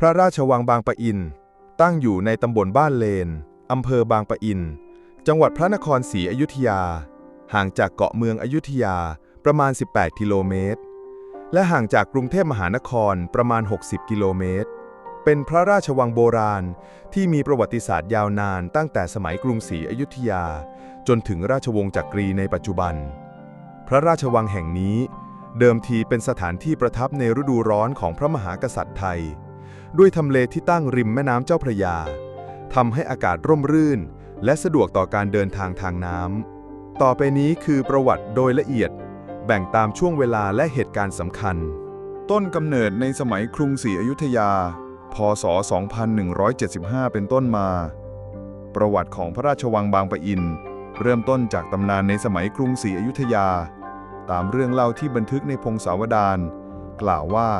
พระราชวังบางปะอิน ตั้งอยู่ในตำบลบ้านเลน อำเภอบางปะอิน จังหวัดพระนครศรีอยุธยา ห่างจากเกาะเมืองอยุธยาประมาณ 18 กิโลเมตร และห่างจากกรุงเทพมหานครประมาณ 60 กิโลเมตร เป็นพระราชวังโบราณที่มีประวัติศาสตร์ยาวนานตั้งแต่สมัยกรุงศรีอยุธยา จนถึงราชวงศ์จักรีในปัจจุบัน พระราชวังแห่งนี้ เดิมทีเป็นสถานที่ประทับในฤดูร้อนของพระมหากษัตริย์ไทย ด้วยทำเลที่ตั้งริมแม่น้ำเจ้าพระยาทำให้อากาศร่มรื่น และสะดวกต่อการเดินทางทางน้ำต่อไปนี้คือประวัติโดยละเอียด แบ่งตามช่วงเวลาและเหตุการณ์สำคัญ ต้นกำเนิดในสมัยกรุงศรีอยุธยา พศ 2175 เป็นต้นมา ประวัติของพระราชวังบางปะอิน เริ่มต้นจากตำนานในสมัยกรุงศรีอยุธยา ตามเรื่องเล่าที่บันทึกในพงศาวดารกล่าวว่า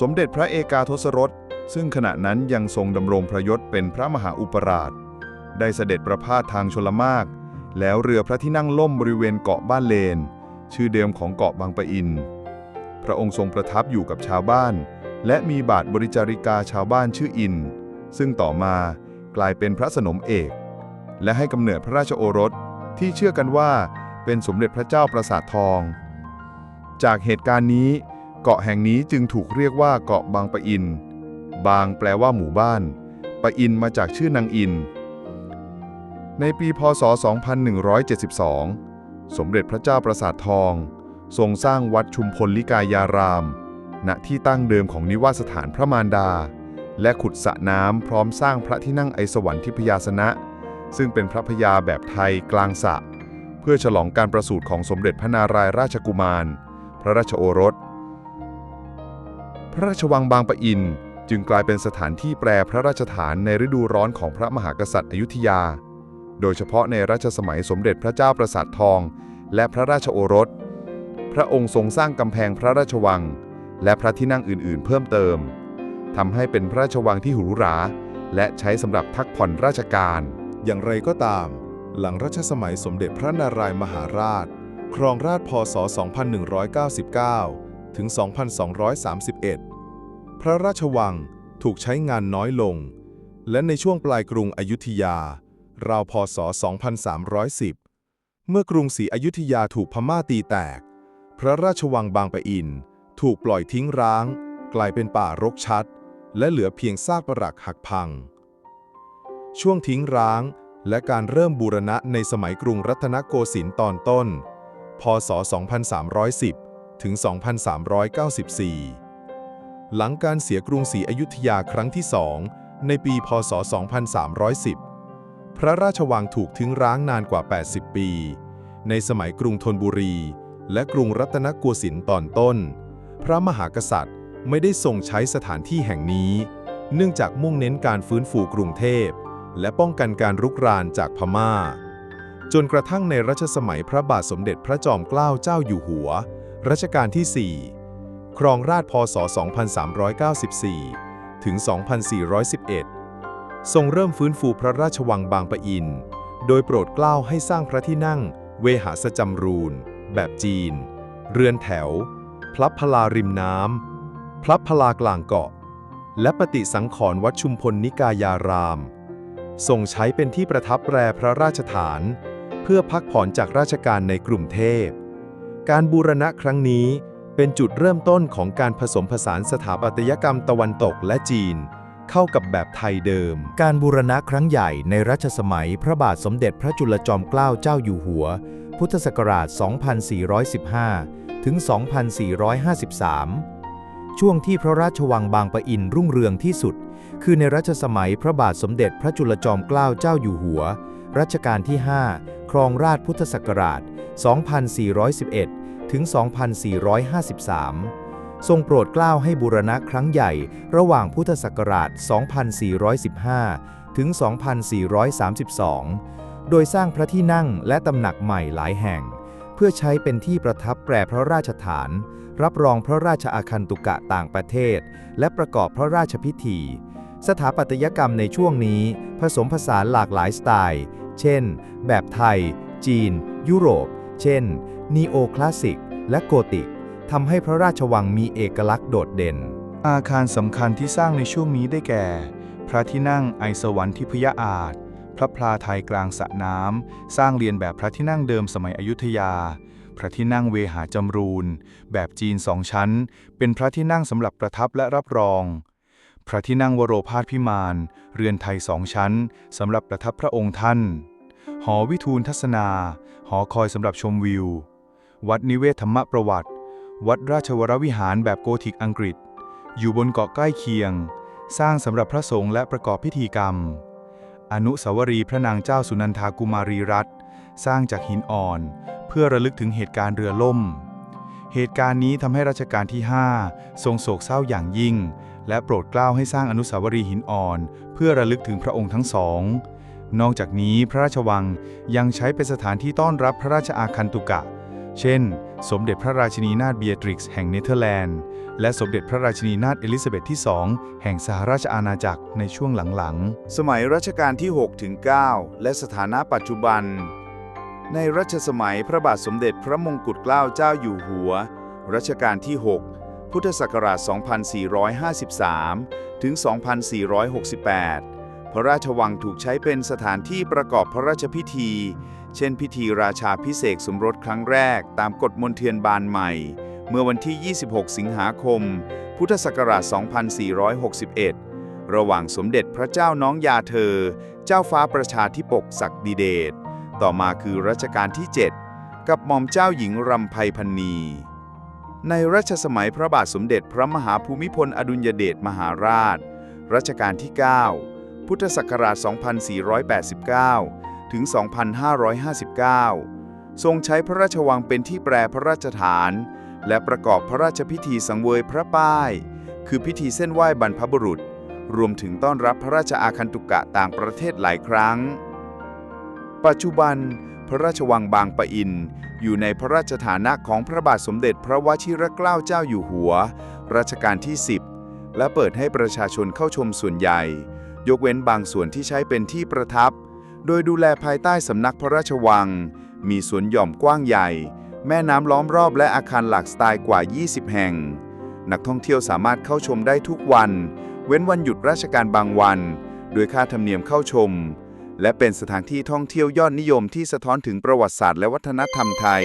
สมเด็จพระเอกาทศรส ซึ่งขณะนั้นยังทรงดำรงพระยศเป็นพระมหาอุปราช ได้เสด็จประพาสทางชลมาก แล้วเรือพระที่นั่งล่มบริเวณเกาะบ้านเลน ชื่อเดิมของเกาะบางปะอิน พระองค์ทรงประทับอยู่กับชาวบ้าน และมีบาทบริจาริกาชาวบ้านชื่ออิน ซึ่งต่อมากลายเป็นพระสนมเอก และให้กำเนิดพระราชโอรสที่เชื่อกันว่าเป็นสมเด็จพระเจ้าประสาททอง จากเหตุการณ์นี้ เกาะแห่งนี้จึงถูกเรียกว่าเกาะบางปะอิน บางแปลว่าหมู่บ้านปะอินมาจากชื่อนางอิน ในปีพศ 2172 สมเด็จพระเจ้าประสาททอง ทรงสร้างวัดชุมพลลิกายาราม ณ ที่ตั้งเดิมของนิวาสถานพระมารดา และขุดสระน้ำพร้อมสร้างพระที่นั่งไอสวรรค์ทิพยาสนะ ซึ่งเป็นพระพยาแบบไทยกลางสระเพื่อฉลองการประสูติของสมเด็จพระนารายณ์ราชกุมาร พระราชโอรส พระราชวังบางปะอิน จึงกลายเป็นสถานที่แปรพระราชฐานในฤดูร้อนของพระมหากษัตริย์อยุธยา โดยเฉพาะในรัชสมัยสมเด็จพระเจ้าประสาททอง และพระราชโอรส พระองค์ทรงสร้างกำแพงพระราชวัง และพระที่นั่งอื่น ๆ เพิ่มเติมทำให้เป็นพระราชวังที่หรูหรา และใช้สำหรับพักผ่อนราชการ อย่างไรก็ตาม หลังรัชสมัยสมเด็จพระนารายมหาราช ครองราชพศ 2199 ถึง 2231 พระราชวังถูกใช้งานน้อยลง และในช่วงปลายกรุงอยุธยา ราวพศ 2310 เมื่อกรุงศรีอยุธยาถูกพม่าตีแตก พระราชวังบางปะอิน ถูกปล่อยทิ้งร้าง กลายเป็นป่ารกชัด และเหลือเพียงซากปรักหักพัง ช่วงทิ้งร้างและการเริ่มบูรณะในสมัยกรุงรัตนโกสินทร์ตอนต้น พศ 2310 ถึง 2394 หลังการเสียกรุงศรีอยุธยาครั้งที่สองในปีพศ 2310 พระราชวังถูกทิ้งร้างนานกว่า 80 ปี ในสมัยกรุงธนบุรี และกรุงรัตนโกสินทร์ตอนต้น พระมหากษัตริย์ไม่ได้ทรงใช้สถานที่แห่งนี้ เนื่องจากมุ่งเน้นการฟื้นฟูกรุงเทพ และป้องกันการรุกรานจากพม่า จนกระทั่งในรัชสมัยพระบาทสมเด็จพระจอมเกล้าเจ้าอยู่หัว รัชกาลที่ 4 ครองราชพศ 2394 ถึง 2411 ทรงเริ่มฟื้นฟูพระราชวังบางปะอิน โดยโปรดเกล้าให้สร้างพระที่นั่ง เวหาสจำรูน แบบจีน เรือนแถว พลับพลาริมน้ำ พลับพลากลางเกาะ และปฏิสังขรณ์วัดชุมพลนิกายาราม ทรงใช้เป็นที่ประทับแรพระราชฐาน เพื่อพักผ่อนจากราชการในกรุงเทพ การบูรณะครั้งนี้ เป็นจุดเริ่มต้นของการผสมผสานสถาปัตยกรรมตะวันตกและจีน เข้ากับแบบไทยเดิม การบูรณะครั้งใหญ่ในรัชสมัยพระบาทสมเด็จพระจุลจอมเกล้าเจ้าอยู่หัว พุทธศักราช 2415 ถึง 2453 ช่วงที่พระราชวังบางปะอินรุ่งเรืองที่สุด คือในรัชสมัยพระบาทสมเด็จพระจุลจอมเกล้าเจ้าอยู่หัว รัชกาลที่ 5 ครองราชพุทธศักราช 2411 ถึง 2453 ทรงโปรดเกล้าให้บูรณะครั้งใหญ่ระหว่างพุทธศักราช 2415 ถึง 2432 โดยสร้างพระที่นั่งและตำหนักใหม่หลายแห่ง เพื่อใช้เป็นที่ประทับแปรพระราชฐาน รับรองพระราชอาคันตุกะต่างประเทศ และประกอบพระราชพิธี สถาปัตยกรรมในช่วงนี้ผสมผสานหลากหลายสไตล์ เช่น แบบไทย จีน ยุโรป เช่น นีโอคลาสสิก และโกติกทำให้พระราชวังมีเอกลักษณ์โดดเด่น อาคารสำคัญที่สร้างในช่วงนี้ได้แก่ พระที่นั่งไอสวรรค์ทิพยอาจ พระพลาไทยกลางสระน้ำ สร้างเรียนแบบพระที่นั่งเดิมสมัยอยุธยา พระที่นั่งเวหาจำรูน แบบจีนสองชั้น เป็นพระที่นั่งสำหรับประทับและรับรอง พระที่นั่งวโรพาสพิมาน เรือนไทยสองชั้นสำหรับประทับพระองค์ท่าน หอวิทูลทัศนา หอคอยสำหรับชมวิว วัดนิเวศธรรมประวัติ วัดราชวรวิหารแบบโกธิกอังกฤษ อยู่บนเกาะใกล้เคียง สร้างสำหรับพระสงฆ์และประกอบพิธีกรรม อนุสาวรีย์พระนางเจ้าสุนันทากุมารีรัตน์สร้างจากหินอ่อน เพื่อระลึกถึงเหตุการณ์เรือล่ม เหตุการณ์นี้ทำให้รัชกาลที่ 5 ทรงโศกเศร้าอย่างยิ่ง และโปรดเกล้าให้สร้างอนุสาวรีย์หินอ่อน เพื่อระลึกถึงพระองค์ทั้งสองนอกจากนี้พระราชวังยังใช้เป็นสถานที่ต้อนรับพระราชอาคันตุกะ เช่น สมเด็จพระราชินีนาถเบียตริกซ์แห่งเนเธอร์แลนด์ และสมเด็จพระราชินีนาถเอลิซาเบธที่ 2 แห่งสหราชอาณาจักรในช่วงหลังๆ สมัยรัชกาลที่ 6 ถึง 9 และสถานะปัจจุบัน ในรัชสมัยพระบาทสมเด็จพระมงกุฎเกล้าเจ้าอยู่หัว รัชกาลที่ 6 พุทธศักราช 2453 ถึง 2468 พระราชวังถูกใช้เป็นสถานที่ประกอบพระราชพิธี เช่นพิธีราชาพิเศษสมรสครั้งแรก ตามกฎมนเทียนบานใหม่ เมื่อวันที่ 26 สิงหาคม พุทธศักราช 2461 ระหว่างสมเด็จพระเจ้าน้องยาเธอ เจ้าฟ้าประชาธิปกศักดิเดชต่อมาคือรัชกาลที่ 7 กับหม่อมเจ้าหญิงรำไพพันนีในรัชสมัยพระบาทสมเด็จพระมหาภูมิพลอดุลยเดชมหาราช รัชกาลที่ 9 พุทธศักราช 2489 ถึง 2559 ทรงใช้พระราชวังเป็นที่แปรพระราชฐาน และประกอบพระราชพิธีสังเวยพระป้าย คือพิธีเส้นไหว้บรรพบุรุษ รวมถึงต้อนรับพระราชอาคันตุกะต่างประเทศหลายครั้ง ปัจจุบัน พระราชวังบางปะอิน อยู่ในพระราชฐานะของพระบาทสมเด็จพระวชิรเกล้าเจ้าอยู่หัว รัชกาลที่ 10และเปิดให้ประชาชนเข้าชมส่วนใหญ่ ยกเว้นบางส่วนที่ใช้เป็นที่ประทับ โดยดูแลภายใต้สำนักพระราชวัง มีสวนหย่อมกว้างใหญ่ แม่น้ำล้อมรอบและอาคารหลากสไตล์กว่า 20 แห่ง นักท่องเที่ยวสามารถเข้าชมได้ทุกวัน เว้นวันหยุดราชการบางวัน โดยค่าธรรมเนียมเข้าชม และเป็นสถานที่ท่องเที่ยวยอดนิยมที่สะท้อนถึงประวัติศาสตร์และวัฒนธรรมไทย